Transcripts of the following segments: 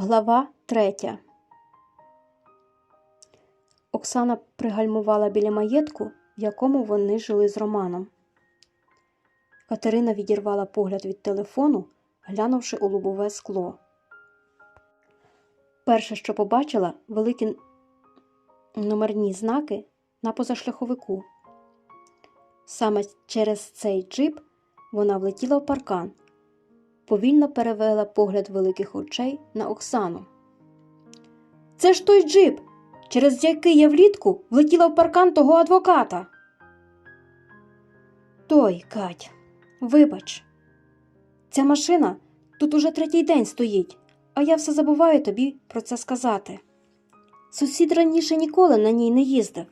Глава третя. Оксана пригальмувала біля маєтку, в якому вони жили з Романом. Катерина відірвала погляд від телефону, глянувши у лобове скло. Перше, що побачила, великі номерні знаки на позашляховику. Саме через цей джип вона влетіла в паркан, повільно перевела погляд великих очей на Оксану. Це ж той джип, через який я влітку влетіла в паркан того адвоката. Той, Кать, вибач, ця машина тут уже третій день стоїть, а я все забуваю тобі про це сказати. Сусід раніше ніколи на ній не їздив.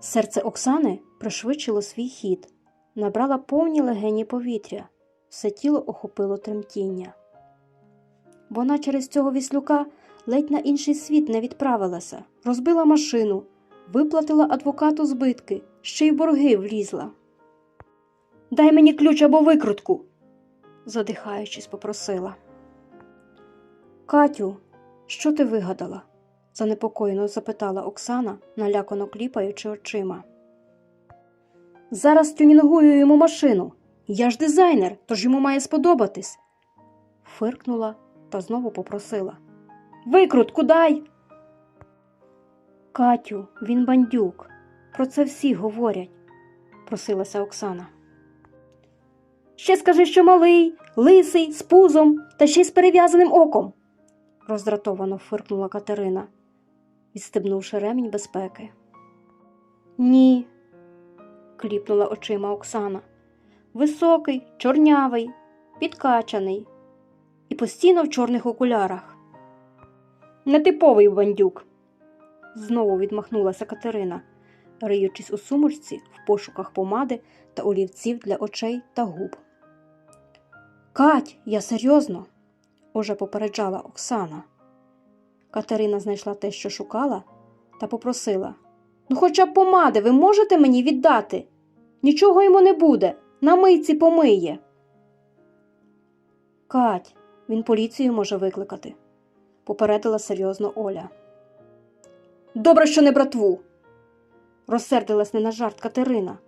Серце Оксани пришвидшило свій хід, набрала повні легені повітря, все тіло охопило тремтіння. Вона через цього віслюка ледь на інший світ не відправилася, розбила машину, виплатила адвокату збитки, ще й борги влізла. Дай мені ключ або викрутку, задихаючись, попросила. Катю, що ти вигадала? занепокоєно запитала Оксана, налякано кліпаючи очима. Зараз тюнінгую йому машину. Я ж дизайнер, тож йому має сподобатись. Фиркнула та знову попросила. Викрутку дай. Катю, він бандюк. Про це всі говорять, просилася Оксана. Ще скажи, що малий, лисий, з пузом та ще й з перев'язаним оком, роздратовано фиркнула Катерина, відстебнувши ремінь безпеки. Ні, кліпнула очима Оксана. Високий, чорнявий, підкачаний і постійно в чорних окулярах. Нетиповий бандюк, знову відмахнулася Катерина, риючись у сумочці в пошуках помади та олівців для очей та губ. Кать, я серйозно, уже попереджала Оксана. Катерина знайшла те, що шукала, та попросила Ну, хоча б помади ви можете мені віддати? Нічого йому не буде, на мийці помиє. Кать, він поліцію може викликати, попередила серйозно Оля. Добре, що не братву, розсердилась не на жарт Катерина.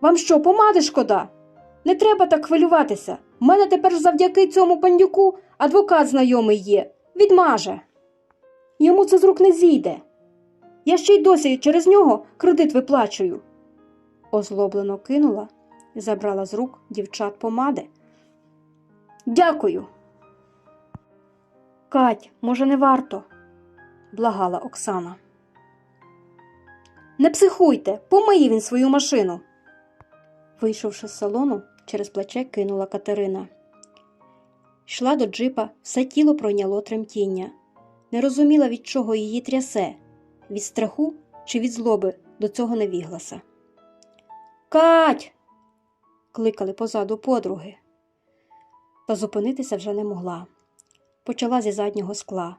Вам що, помади шкода? Не треба так хвилюватися. У мене тепер завдяки цьому бандюку адвокат знайомий є. Відмаже. Йому це з рук не зійде. Я ще й досі через нього кредит виплачую. Озлоблено кинула забрала з рук дівчат помади. Дякую. Кать, може, не варто, благала Оксана. Не психуйте, помиє він свою машину. Вийшовши з салону, через плече кинула Катерина. Йшла до джипа, все тіло пройняло тремтіння. Не розуміла, від чого її трясе, від страху чи від злоби до цього не вігласа. Кать. Кликали позаду подруги. Та зупинитися вже не могла. Почала зі заднього скла.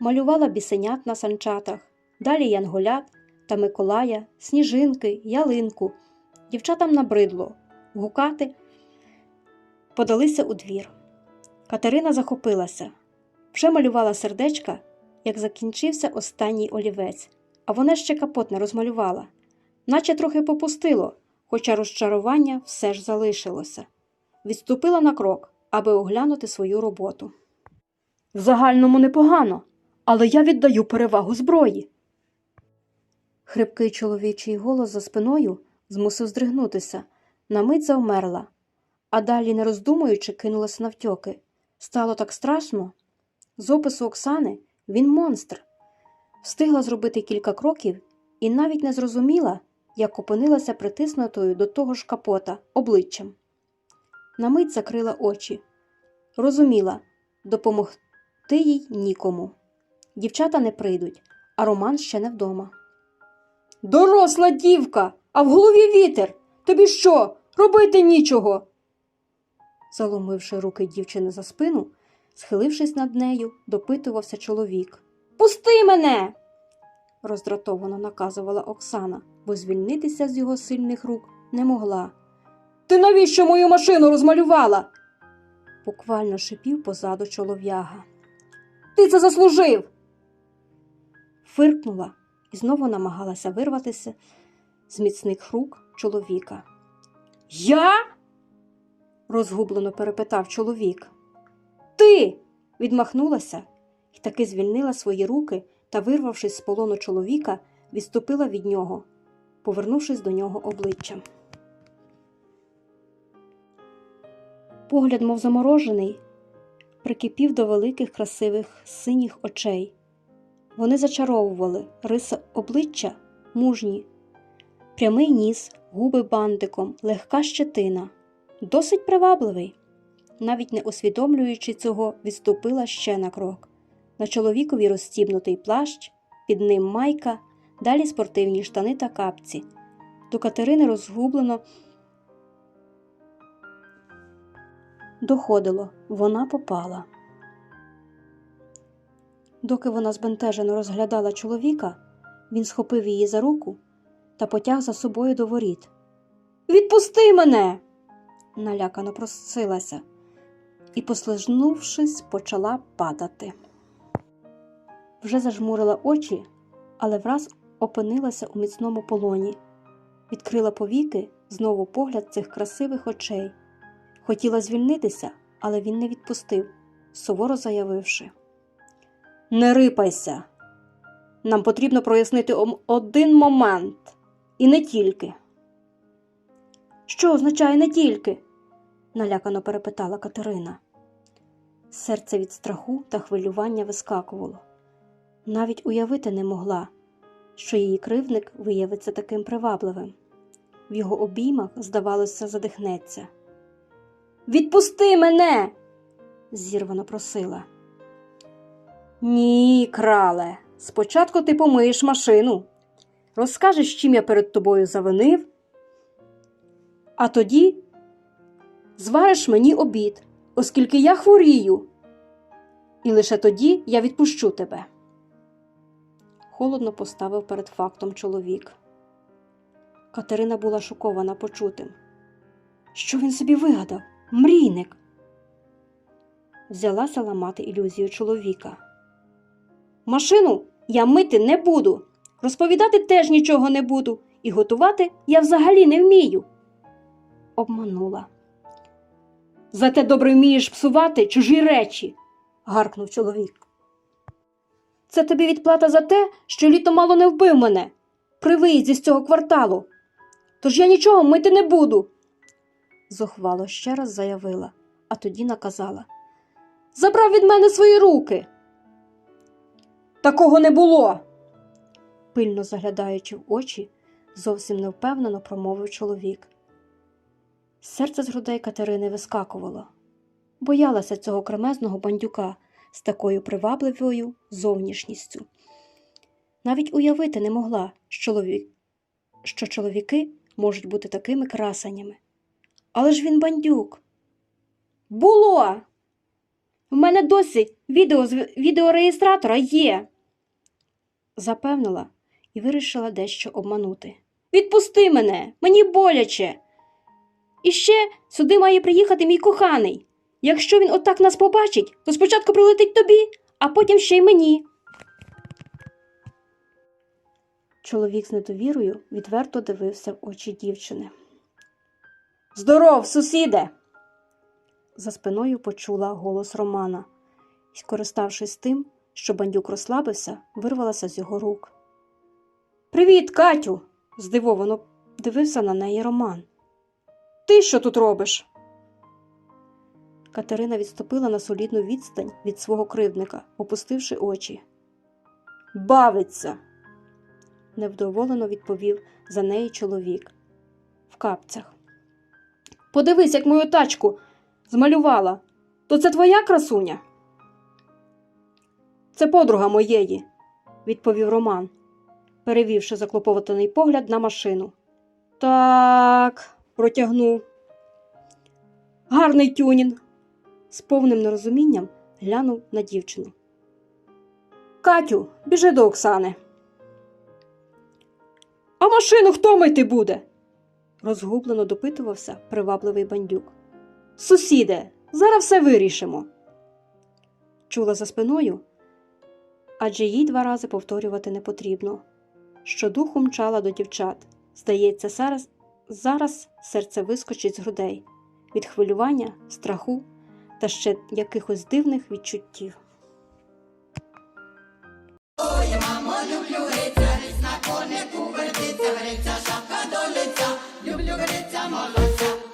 Малювала бісенят на санчатах, далі янголят та Миколая, сніжинки, ялинку. Дівчатам набридло гукати, подалися у двір. Катерина захопилася, вже малювала сердечка, як закінчився останній олівець, а вона ще капот не розмалювала, наче трохи попустило, хоча розчарування все ж залишилося. Відступила на крок, аби оглянути свою роботу. В загальному непогано, але я віддаю перевагу зброї. Хрипкий чоловічий голос за спиною змусив здригнутися, на мить завмерла, а далі, не роздумуючи, кинулася навтьоки. Стало так страшно. З опису Оксани він монстр. Встигла зробити кілька кроків і навіть не зрозуміла, як опинилася притиснутою до того ж капота обличчям. На мить закрила очі. Розуміла, допомогти їй нікому. Дівчата не прийдуть, а Роман ще не вдома. Доросла дівка, а в голові вітер. Тобі що, робити нічого? Заломивши руки дівчини за спину, схилившись над нею, допитувався чоловік. Пусти мене. роздратовано наказувала Оксана, бо звільнитися з його сильних рук не могла. Ти навіщо мою машину розмалювала? буквально шипів позаду чолов'яга. Ти це заслужив. Фиркнула і знову намагалася вирватися з міцних рук чоловіка. Я? розгублено перепитав чоловік. Ти. відмахнулася і таки звільнила свої руки та, вирвавшись з полону чоловіка, відступила від нього, повернувшись до нього обличчям. Погляд, мов заморожений, прикипів до великих красивих синіх очей. Вони зачаровували риси обличчя мужні, прямий ніс, губи бантиком, легка щетина, досить привабливий. Навіть не усвідомлюючи цього, відступила ще на крок. На чоловікові розстібнутий плащ, під ним майка, далі спортивні штани та капці. До Катерини розгублено доходило, вона попала. Доки вона збентежено розглядала чоловіка, він схопив її за руку та потяг за собою до воріт. Відпусти мене. налякано просилася і, послизнувшись, почала падати. Вже зажмурила очі, але враз опинилася у міцному полоні, відкрила повіки, знову погляд цих красивих очей. Хотіла звільнитися, але він не відпустив, суворо заявивши. Не рипайся. Нам потрібно прояснити один момент, і не тільки. Що означає не тільки? налякано перепитала Катерина. Серце від страху та хвилювання вискакувало. Навіть уявити не могла, що її кривдник виявиться таким привабливим. В його обіймах, здавалося, задихнеться. Відпусти мене. зірвано просила. Ні, крале. Спочатку ти помиєш машину, розкажеш, чим я перед тобою завинив, а тоді звариш мені обід, оскільки я хворію, і лише тоді я відпущу тебе. Холодно поставив перед фактом чоловік. Катерина була шокована почутим. Що він собі вигадав? Мрійник. Взялася ламати ілюзію чоловіка. Машину я мити не буду, розповідати теж нічого не буду, і готувати я взагалі не вмію. Обманула. Зате добре вмієш псувати чужі речі, гаркнув чоловік. Це тобі відплата за те, що літо мало не вбив мене при виїзді з цього кварталу. Тож я нічого мити не буду. Зухвало ще раз заявила, а тоді наказала Забрав від мене свої руки. Такого не було. Пильно заглядаючи в очі, зовсім невпевнено промовив чоловік. Серце з грудей Катерини вискакувало. Боялася цього кремезного бандюка з такою привабливою зовнішністю. Навіть уявити не могла, що, чоловіки можуть бути такими красанями. Але ж він бандюк. Було. В мене досі відео з відеореєстратора є. Запевнила і вирішила дещо обманути. Відпусти мене, мені боляче. І ще сюди має приїхати мій коханий. Якщо він отак нас побачить, то спочатку прилетить тобі, а потім ще й мені. Чоловік з недовірою відверто дивився в очі дівчини. Здоров, сусіде. За спиною почула голос Романа і, скориставшись тим, що бандюк розслабився, вирвалася з його рук. Привіт, Катю. здивовано дивився на неї Роман. Ти що тут робиш? Катерина відступила на солідну відстань від свого кривдника, опустивши очі. Бавиться, невдоволено відповів за неї чоловік в капцях. Подивись, як мою тачку змалювала. То це твоя красуня? Це подруга моєї, відповів Роман, перевівши заклопотаний погляд на машину. Так, протягнув. Гарний тюнін. З повним нерозумінням глянув на дівчину. Катю, біжи до Оксани. А машину хто мити буде? розгублено допитувався привабливий бандюк. Сусіде, Зараз все вирішимо. Чула за спиною, адже їй два рази повторювати не потрібно. Щодуху мчала до дівчат. Здається, зараз, зараз серце вискочить з грудей від хвилювання, страху та ще якихось дивних відчуттів. Мамо, люблю гриця, річ на конику вертиться, гриця, шапка до лиця, люблю гриця, молодця.